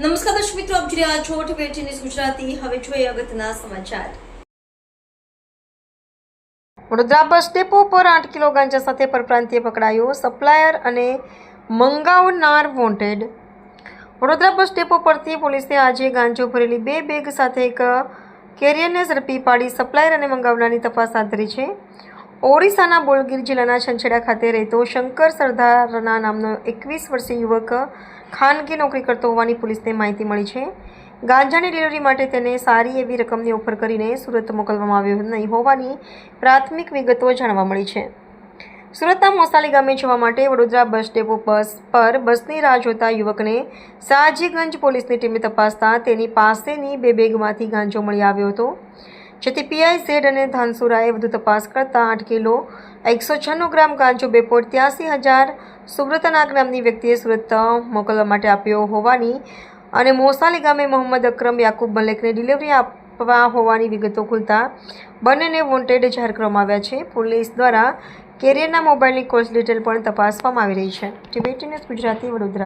નમસ્કાર દર્શક મિત્રો, આપ જોઈ રહ્યા છો ટીવી ન્યૂઝ ગુજરાતી. હવે જોઈએ અગત્યના સમાચાર. વડોદરા બસ ડેપો પર આઠ કિલો ગાંજા સાથે પરપ્રાંતિય પકડાયો સપ્લાયર અને મંગાવનાર વોન્ટેડ. વડોદરા બસ ડેપો પરથી પોલીસે આજે ગાંજો ભરેલી બે બેગ સાથે એક કેરિયરને ઝડપી પાડી સપ્લાયર અને મંગાવનારની તપાસ હાથ ધરી છે. ઓરિસ્સાના બોલગીર જિલ્લાના છંછેડા ખાતે રહેતો શંકર સરદારના નામનો એકવીસ વર્ષીય યુવક ખાનગી નોકરી કરતો હોવાની પોલીસને માહિતી મળી છે. ગાંજાની ડિલિવરી માટે તેને સારી એવી રકમની ઓફર કરીને સુરત મોકલવામાં આવ્યો નહીં હોવાની પ્રાથમિક વિગતો જાણવા મળી છે. સુરતના મોસાલી ગામે જવા માટે વડોદરા બસ ડેપો બસ પર બસની રાહ જોતા યુવકને સાજીગંજ પોલીસની ટીમે તપાસતા તેની પાસેની બે બેગમાંથી ગાંજો મળી આવ્યો હતો. જેથી પીઆઈ સેડ અને ધાનસુરાએ વધુ તપાસ કરતા આઠ કિલો એકસો છન્નું ગ્રામ ગાંજો બે પોઈન્ટ ત્યાસી હજાર સુબ્રતનાગ નામની વ્યક્તિએ સુરત મોકલવા માટે આપ્યો હોવાની અને મોસાલી ગામે મોહમ્મદ અકરમ યાકુબ મલેકને ડિલિવરી આપવા હોવાની વિગતો ખુલતા બંનેને વોન્ટેડ જાહેર કરવામાં આવ્યા છે. પોલીસ દ્વારા કેરિયરના મોબાઈલની કોલ્સ ડિટેલ પણ તપાસવામાં આવી રહી છે. TV news Gujarati Vadodara.